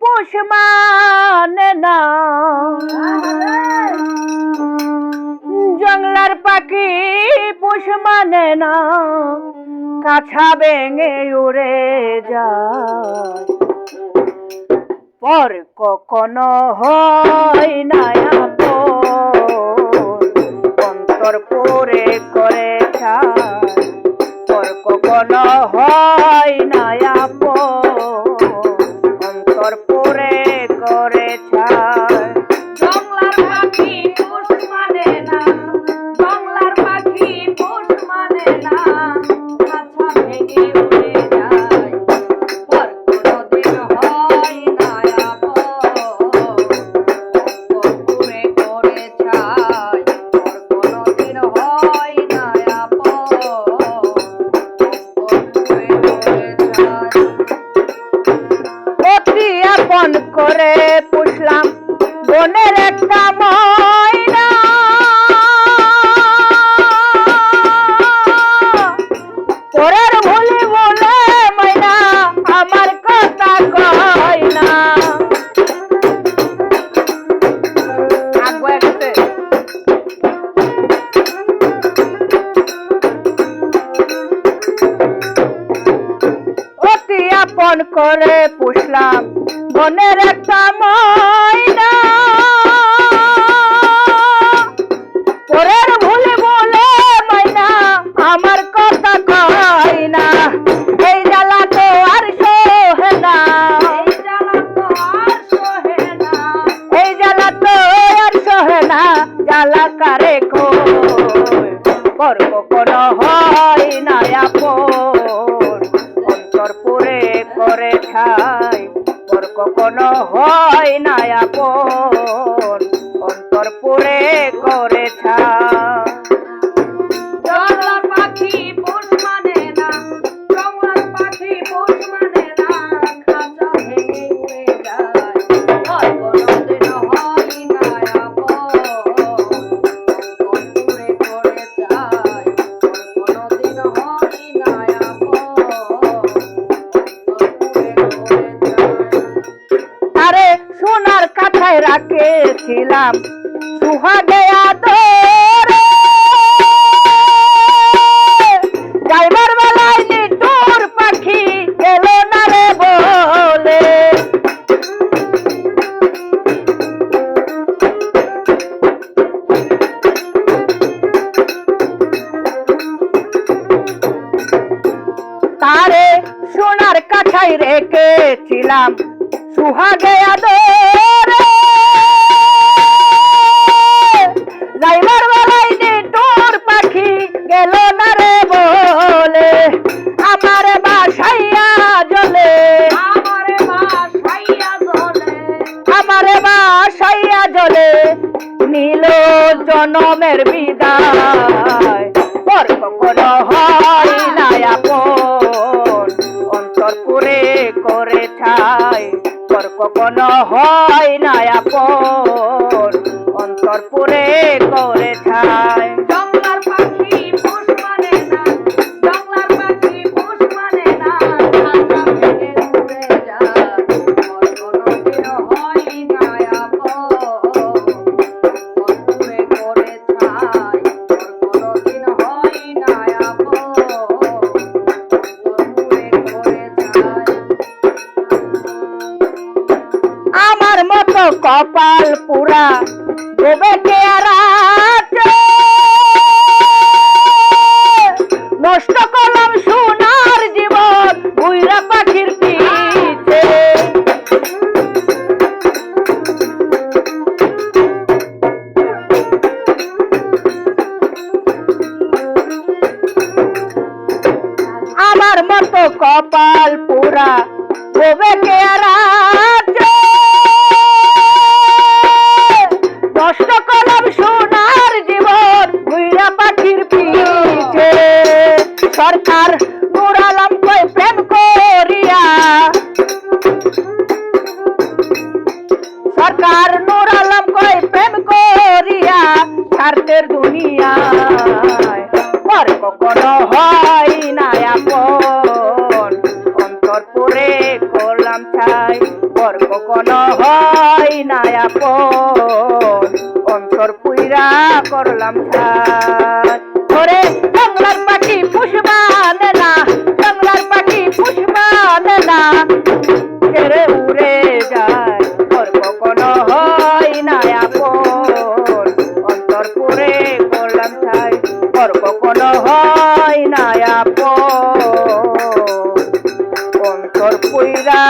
পুষ মানে না জঙ্গলার পাখি পুষ মানে না কাছা ভেঙে উড়ে যায়। পর কখনো হয় না অন্তর পরে করে ছায় পর কখনো হয় পরে করে ছায় জংলার পাখি পোষ মানে না, জংলার পাখি পোষ মানে না। কাছা ভেঙে করে পুষলাম, বনের একটা ময়না। পরের ভুলি বলে ময়না, আমার কথা কয় না। আপন করে পুষলাম বনের একটা ময়না। পরের ভুলে বলে ময়না আমার কথা কয় না। এই জ্বালা তো আর সহে না। এই জ্বালা তো আর সহে না। এই জ্বালা কারে কখনো কখনো হয় না অন্তর পুরে করে ছাই রাখেছিলাম সুহাগে বেলায় নিটুর পাখি এলো না রে বলে। তারে সোনার কাঠাই রেখেছিলাম। সুহাগে আদরে। যাইবার বেলায় নিটুর পাখি গেল না রে বলে? আমার বাসাইয়া জলে। আমারে বাসাইয়া জলে। নীল জনমের বিদায়। পর কখনো হয় না আপন। অন্তর পুরে করে ছাই পর কখনো হয় না আপন। অন্তর করে ছাই কপাল পুরা আর আছে? নষ্ট করলাম সোনার জীবন বুইরা পাখির পিছে আমার মতো কপাল সরকার নুরালাম কই প্রেম করিয়া। সরকার নুরালাম কই প্রেম করিয়া পর হয় না আপন অন্তর পরে করলাম ছাই পর হয় না আপন অন্তর পুইরা করলাম ছাড় ওরে বাংলার উড়ে যায়। ওর কখনো হয় না আপন অন্তর পুরে করলাম ছাই ওর কখনো হয় না আপন অন্তর পুইরা